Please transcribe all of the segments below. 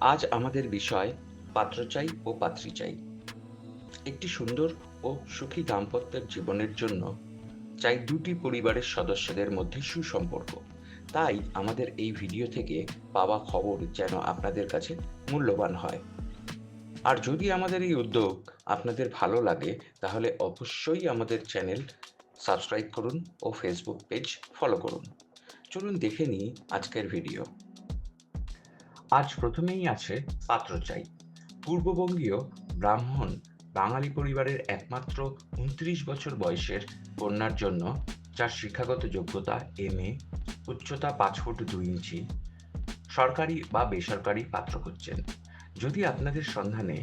আজ আমাদের বিষয় পাত্র চাই ও পাত্রী চাই। একটি সুন্দর ও সুখী দাম্পত্যের জীবনের জন্য চাই দুটি পরিবারের সদস্যদের মধ্যে সুসম্পর্ক। তাই আমাদের এই ভিডিও থেকে পাওয়া খবর যেন আপনাদের কাছে মূল্যবান হয়। আর যদি আমাদের এই উদ্যোগ আপনাদের ভালো লাগে, তাহলে অবশ্যই আমাদের চ্যানেল সাবস্ক্রাইব করুন ও ফেসবুক পেজ ফলো করুন। চলুন দেখে নিই আজকের ভিডিও। আজ প্রথমেই আছে পাত্র চাই। পূর্ববঙ্গীয় ব্রাহ্মণ বাঙালি পরিবারের একমাত্র উনত্রিশ বছর বয়সের কন্যার জন্য যার শিক্ষাগত যোগ্যতা এম এ উচ্চতা পাঁচ ফুট দুই ইঞ্চি, সরকারি বা বেসরকারি পাত্র খুঁজছেন। যদি আপনাদের সন্ধানে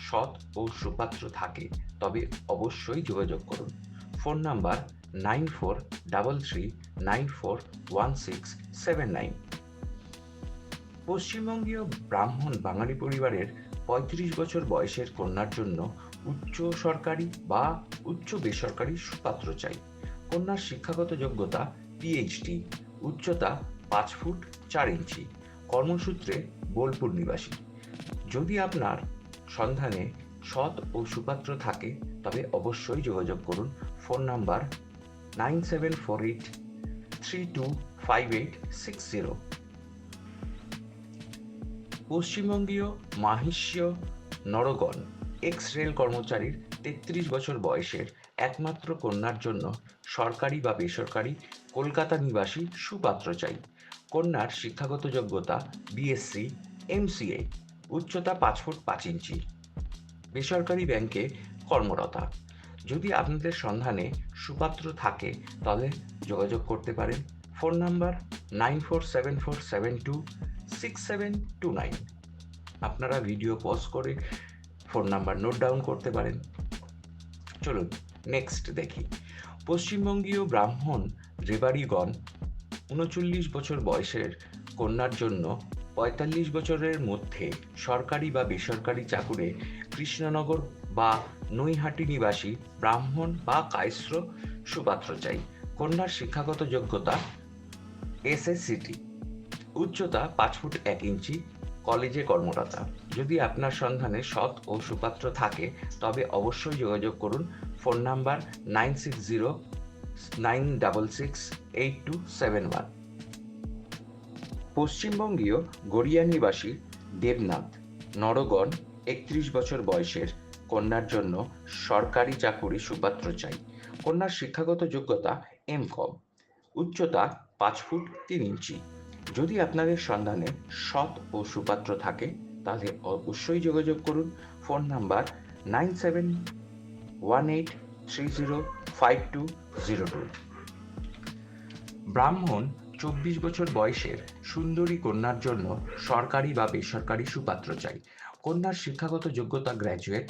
সৎ ও সুপাত্র থাকে, তবে অবশ্যই যোগাযোগ করুন। Phone number nine four double three nine four one six seven nine. পশ্চিমবঙ্গীয় ব্রাহ্মণ বাঙালি পরিবারের পঁয়ত্রিশ বছর বয়সের কন্যার জন্য উচ্চ সরকারি বা উচ্চ বেসরকারি সুপাত্র চাই। কন্যার শিক্ষাগত যোগ্যতা পিএইচডি উচ্চতা পাঁচ ফুট চার ইঞ্চি, কর্মসূত্রে বোলপুর নিবাসী। যদি আপনার সন্ধানে সৎ ও সুপাত্র থাকে, তবে অবশ্যই যোগাযোগ করুন। Phone number nine seven four eight three two five eight six zero. পশ্চিমবঙ্গীয় মাহিষ্য নরগণ এক্স রেল কর্মচারীর তেত্রিশ বছর বয়সের একমাত্র কন্যার জন্য সরকারি বা বেসরকারি কলকাতা নিবাসী সুপাত্র চাই। কন্যার শিক্ষাগত যোগ্যতা বিএসসি এমসিএ উচ্চতা পাঁচ ফুট পাঁচ ইঞ্চি। বেসরকারি ব্যাংকে কর্মরতা। যদি আপনাদের সন্ধানে সুপাত্র থাকে, তাহলে যোগাযোগ করতে পারেন। Phone number nine four seven four seven two six seven two nine আপনারা ভিডিও পজ করে ফোন নাম্বার নোট ডাউন করতে পারেন। চলুন নেক্সট দেখি। পশ্চিমবঙ্গীয় ব্রাহ্মণ রেবারিগণ উনচল্লিশ বছর বয়সের কন্যার জন্য পঁয়তাল্লিশ বছরের মধ্যে সরকারি বা বেসরকারি চাকুরে কৃষ্ণনগর বা নৈহাটি নিবাসী ব্রাহ্মণ বা কায়স্র সুপাত্র চাই। কন্যার শিক্ষাগত যোগ্যতা এসএসসিটি। উচ্চতা পাঁচ ফুট এক ইঞ্চি কলেজে কর্মরতা যদি আপনার সন্ধানে সৎ ও সুপাত্র থাকে, তবে অবশ্যই যোগাযোগ করুন। Phone number nine six zero nine double six eight two seven one. পশ্চিমবঙ্গীয় Garia নিবাসী দেবনাথ, নরগণ, একত্রিশ বছর বয়সের, কন্যার জন্য সরকারি চাকুরি সুপাত্র চাই। কন্যার শিক্ষাগত যোগ্যতা এম কম। উচ্চতা পাঁচ ফুট তিন ইঞ্চি। যদি আপনাদের সন্ধানে সৎ ও সুপাত্র থাকে, তাহলে অবশ্যই যোগাযোগ করুন। Phone number nine seven one eight three zero five two zero two. ব্রাহ্মণ চব্বিশ বছর বয়সের সুন্দরী কন্যার জন্য সরকারি বা বেসরকারি সুপাত্র চাই। কন্যার শিক্ষাগত যোগ্যতা গ্র্যাজুয়েট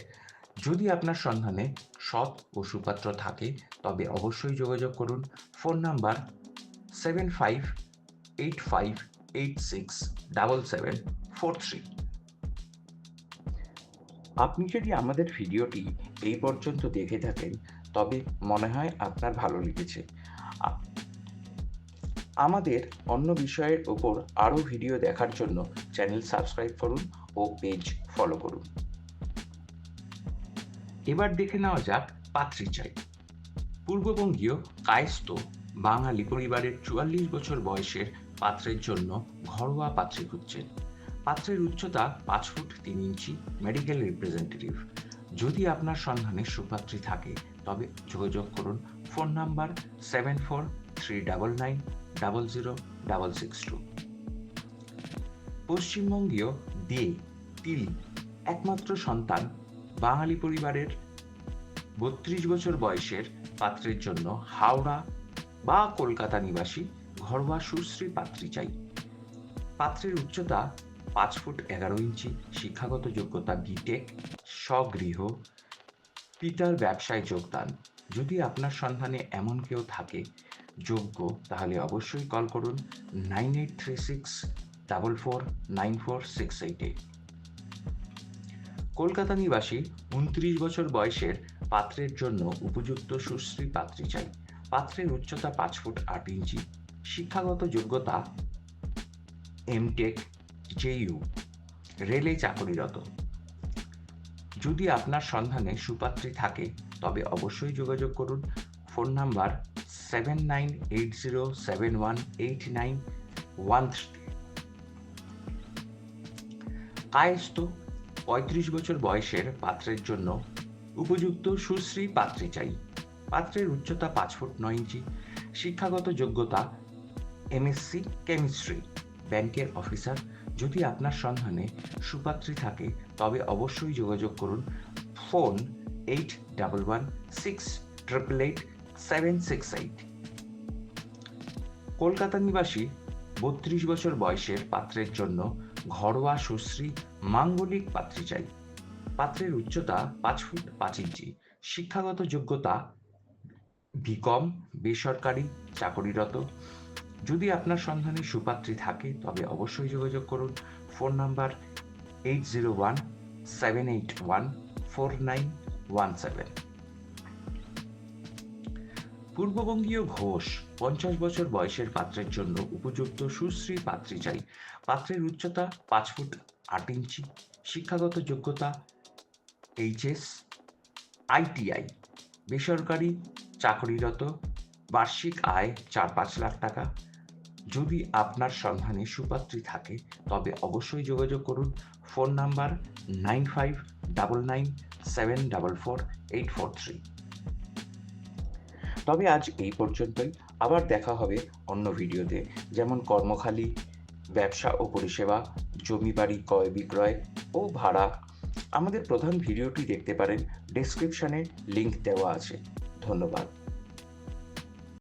যদি আপনার সন্ধানে সৎ ও সুপাত্র থাকে, তবে অবশ্যই যোগাযোগ করুন। Phone number seven five eight five eight six double seven four three আপনি যদি আমাদের ভিডিওটি এই পর্যন্ত দেখে থাকেন, তবে মনে হয় আপনার ভালো লেগেছে। আমাদের অন্য বিষয়ের ওপর আরও ভিডিও দেখার জন্য চ্যানেল সাবস্ক্রাইব করুন ও পেজ ফলো করুন। এবার দেখে নেওয়া যাক পাত্রী চাই পূর্ববঙ্গীয় কায়স্থ বাঙালি পরিবারের চুয়াল্লিশ বছর বয়সের পাত্রের জন্য ঘরোয়া পাত্রী খুঁজছেন। পাত্রের উচ্চতা পাঁচ ফুট তিন ইঞ্চি মেডিকেল রিপ্রেজেন্টেটিভ যদি আপনার সন্ধানে সুপাত্রী থাকে, তবে যোগাযোগ করুন। Phone number seven four three double nine double zero double six two. পশ্চিমবঙ্গীয় De তিল একমাত্র সন্তান বাঙালি পরিবারের বত্রিশ বছর বয়সের পাত্রের জন্য হাওড়া বা কলকাতা নিবাসী ঘরোয়া সুশ্রী পাত্রী চাই। পাত্রের উচ্চতা পাঁচ ফুট এগারো ইঞ্চি, শিক্ষাগত যোগ্যতা বিটেক স্বগৃহ, পিতার ব্যবসায় যোগদান। যদি আপনার সন্ধানে এমন কেউ থাকে, যোগ্য, তাহলে অবশ্যই কল করুন nine eight three six double four nine four six eight. Kolkata নিবাসী, উনত্রিশ বছর বয়সের পাত্রের জন্য উপযুক্ত সুশ্রী পাত্রী চাই। পাত্রের উচ্চতা পাঁচ ফুট আট ইঞ্চি শিক্ষাগত যোগ্যতা এমটেক জেইউ রেলে চাকরিরত। যদি আপনার সন্ধানে সুপাত্রী থাকে, তবে অবশ্যই যোগাযোগ করুন। Phone number seven nine eight zero seven one eight nine one three Kayastha পঁয়ত্রিশ বছর বয়সের পাত্রের জন্য উপযুক্ত সুশ্রী পাত্রী চাই। পাত্রের উচ্চতা পাঁচ ফুট নয় ইঞ্চি। শিক্ষাগত যোগ্যতা এমএসসি কেমিস্ট্রি ব্যাংকের অফিসার যদি আপনার সন্ধানে সুপাত্রী থাকে, তবে অবশ্যই যোগাযোগ করুন। Phone eight double one six triple eight seven six eight Kolkata নিবাসী, বত্রিশ বছর বয়সের পাত্রের জন্য ঘরোয়া সুশ্রী মাঙ্গলিক পাত্রী চাই। পাত্রের উচ্চতা পাঁচ ফুট পাঁচ ইঞ্চি। শিক্ষাগত যোগ্যতা বিকম বেসরকারি চাকরিরত। যদি আপনার সন্ধানে সুপাত্রী থাকে, তবে অবশ্যই যোগাযোগ করুন। Phone number eight zero one seven eight one four nine one seven পূর্ববঙ্গীয় Ghosh পঞ্চাশ বছর বয়সের পাত্রের জন্য উপযুক্ত সুশ্রী পাত্রী চাই। পাত্রের উচ্চতা পাঁচ ফুট আট ইঞ্চি, শিক্ষাগত যোগ্যতা এইচএস আইটিআই বেসরকারি চাকরিরত, বার্ষিক আয় চার পাঁচ লাখ টাকা। যদি আপনার সন্ধানে সুপাত্রী থাকে, তবে অবশ্যই যোগাযোগ করুন। Phone number nine five double nine seven double four eight four three. তবে আজ এই পর্যন্তই। আবার দেখা হবে অন্য ভিডিওতে। যেমন কর্মখালী, ব্যবসা ও পরিষেবা, জমি বাড়ি, ক্রয় বিক্রয় ও ভাড়া। আমাদের প্রধান ভিডিওটি দেখতে পারেন। ডেসক্রিপশনে লিংক দেওয়া আছে। ধন্যবাদ।